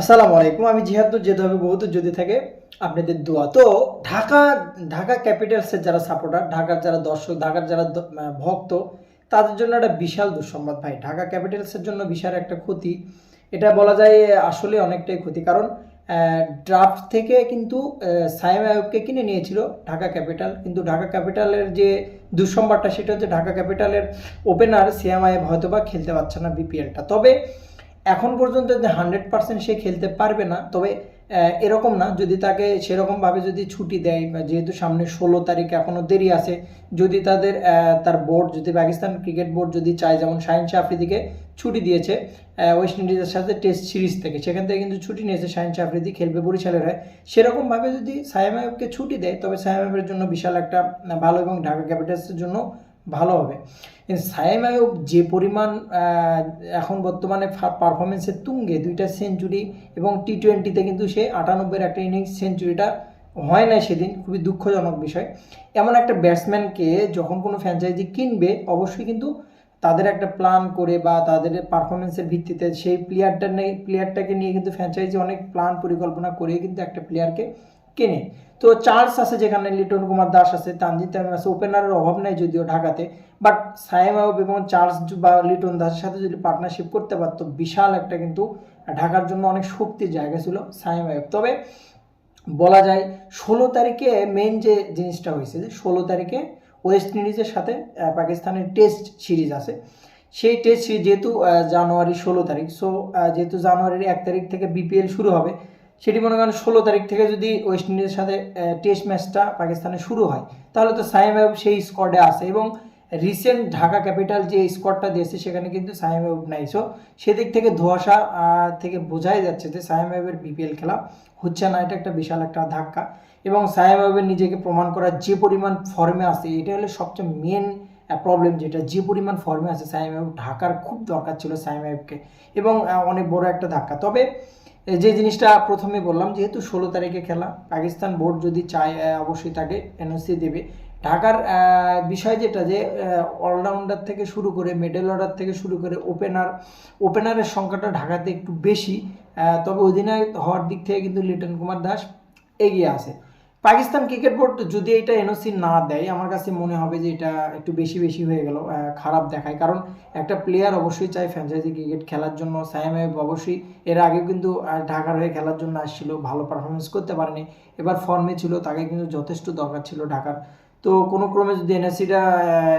আসসালামু আলাইকুম, আমি জিহাদুর যেতে হবে বহুত, যদি থাকে আপনাদের দোয়া। তো ঢাকা ঢাকা ক্যাপিটালসের যারা সাপোর্টার, ঢাকার যারা দর্শক, ঢাকার যারা ভক্ত, তাদের জন্য একটা বিশাল দুঃসংবাদ ভাই। ঢাকা ক্যাপিটালসের জন্য বিশাল একটা ক্ষতি। এটা বলা যায় আসলে অনেকটাই ক্ষতি। কারণ ড্রাফট থেকে কিন্তু সাইম আয়ুবকে কিনে নিয়েছিল ঢাকা ক্যাপিটাল। কিন্তু ঢাকা ক্যাপিটালের যে দুঃসংবাদটা, সেটা হচ্ছে ঢাকা ক্যাপিটালের ওপেনার সিয়াম হয়তো বা খেলতে পারছে না বিপিএলটা। তবে এখন পর্যন্ত যে হান্ড্রেড পার্সেন্ট সে খেলতে পারবে না, তবে এরকম না, যদি তাকে সেরকমভাবে যদি ছুটি দেয় বা যেহেতু সামনে ষোলো তারিখ এখনও দেরি আছে, যদি তাদের তার বোর্ড যদি পাকিস্তান ক্রিকেট বোর্ড যদি চায়, যেমন শাহিন শাহ আফ্রিদিকে ছুটি দিয়েছে ওয়েস্ট ইন্ডিজের সাথে টেস্ট সিরিজ থেকে, সেখান থেকে কিন্তু ছুটি নিয়েছে শাহিন শাহ আফ্রিদি, খেলবে বরিশালের সেরকমভাবে যদি সাইম আইবকে ছুটি দেয়, তবে সাইম আইবের জন্য বিশাল একটা ভালো এবং ঢাকা ক্যাপিটালসের জন্য ভালো হবে। সাইম আয়ুব যে পরিমাণ এখন বর্তমানে পারফরমেন্সের তুঙ্গে দুইটা সেঞ্চুরি এবং টি টোয়েন্টিতে কিন্তু সে আটানব্বইয়ের একটা ইনিংস সেঞ্চুরিটা হয় না সেদিন, খুবই দুঃখজনক বিষয়। এমন একটা ব্যাটসম্যানকে যখন কোনো ফ্র্যাঞ্চাইজি কিনবে, অবশ্যই কিন্তু তাদের একটা প্ল্যান করে বা তাদের পারফরমেন্সের ভিত্তিতে সেই প্লেয়ারটা নিয়ে প্লেয়ারটাকে নিয়ে কিন্তু ফ্র্যাঞ্চাইজি অনেক প্ল্যান পরিকল্পনা করে কিন্তু একটা প্লেয়ারকে কেনে। তো চার্লস আছে যেখানে, লিটন কুমার দাস আছে তানজিদ তামিম আছে, ওপেনারের অভাব নেই যদিও ঢাকাতে বাট সাইম আউব এবং চার্লস বা লিটন দাসের সাথে যদি পার্টনারশিপ করতে পারতো, বিশাল একটা কিন্তু ঢাকার জন্য অনেক শক্তির জায়গা ছিল সাইম আউব তবে বলা যায়, ষোলো তারিখে মেন যে জিনিসটা হয়েছে যে ষোলো তারিখে ওয়েস্ট ইন্ডিজের সাথে পাকিস্তানের টেস্ট সিরিজ আছে। সেই টেস্ট সিরিজ যেহেতু জানুয়ারি ষোলো তারিখ সো যেহেতু জানুয়ারির এক তারিখ থেকে বিপিএল শুরু হবে সেটি মনে করেন ষোলো তারিখ থেকে যদি ওয়েস্ট ইন্ডিজের সাথে টেস্ট ম্যাচটা পাকিস্তানে শুরু হয়, তাহলে তো সাইম আয়ুব সেই স্কোয়াডে আছে এবং রিসেন্ট ঢাকা ক্যাপিটাল যে স্কোয়াডটা দিয়েছে, সেখানে কিন্তু সাইম আয়ুব নাই। সো সেদিক থেকে ধোয়াশা থেকে বোঝাই যাচ্ছে যে সাইম আয়ুবের বিপিএল খেলা হচ্ছে না, এটা একটা বিশাল একটা ধাক্কা এবং সাইম আয়ুবের নিজেকে প্রমাণ করার যে পরিমাণ ফর্মে আছে, এটা হলো সবচেয়ে মেন প্রবলেম যেটা। যে পরিমাণ ফর্মে আছে সাইম আয়ুব ঢাকার খুব দরকার ছিল সাইম আয়ুবকে এবং অনেক বড় একটা ধাক্কা। তবে যে জিনিসটা প্রথমে বললাম, যেহেতু ষোলো তারিখে খেলা, পাকিস্তান বোর্ড যদি চায় অবশ্যই তাকে এনওসি দেবে। ঢাকার বিষয় যেটা যে অলরাউন্ডার থেকে শুরু করে মিডল অর্ডার থেকে শুরু করে ওপেনার ওপেনারের সংখ্যাটা ঢাকাতে একটু বেশি তবে অধিনায়ক হওয়ার দিক থেকে কিন্তু লিটন কুমার দাস এগিয়ে আছে। পাকিস্তান ক্রিকেট বোর্ড যদি এটা এনওসি না দেয়, আমার কাছে মনে হবে যে এটা একটু বেশি বেশি হয়ে গেল খারাপ দেখায়। কারণ একটা প্লেয়ার অবশ্যই চায় ফ্র্যাঞ্চাইজি ক্রিকেট খেলার জন্য। সায়াম অবশ্যই এর আগে কিন্তু ঢাকার হয়ে খেলার জন্য আসছিল, ভালো পারফরমেন্স করতে পারেনি। এবার ফর্মে ছিল, তাকে কিন্তু যথেষ্ট দরকার ছিল ঢাকার। তো কোনো ক্রমে যদি এনএসিটা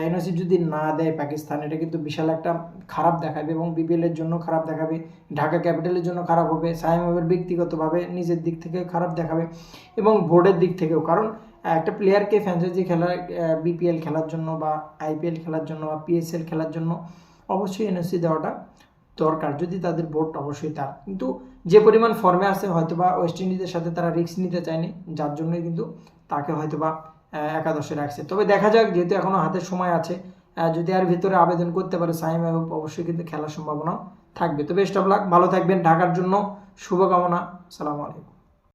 এনএসি যদি না দেয় পাকিস্তান, এটা কিন্তু বিশাল একটা খারাপ দেখাবে এবং বিপিএল এর জন্য খারাপ দেখাবে, ঢাকা ক্যাপিটালের জন্য খারাপ হবে সাইম আইবের ব্যক্তিগতভাবে নিজের দিক থেকে খারাপ দেখাবে এবং বোর্ডের দিক থেকেও। কারণ একটা প্লেয়ারকে ফ্র্যাঞ্চাইজি খেলার বিপিএল খেলার জন্য বা আইপিএল খেলার জন্য বা পিএসএল খেলার জন্য অবশ্যই এনএসসি দেওয়াটা দরকার, যদি তাদের বোর্ড অবশ্যই তার। কিন্তু যে পরিমাণ ফর্মে আছে, হয়তোবা ওয়েস্ট ইন্ডিজের সাথে তারা রিস্ক নিতে চায়নি, যার জন্যই কিন্তু তাকে হয়তোবা একাদশে রাখছে। তবে দেখা যাক, যেহেতু এখনও হাতে সময় আছে যদি আর ভিতরে আবেদন করতে পারে, সাইম এবং অবশ্যই কিন্তু খেলার সম্ভাবনা থাকবে। তো বেস্ট অফ লাক ভালো থাকবেন, ঢাকার জন্য শুভকামনা। সালামু আলাইকুম।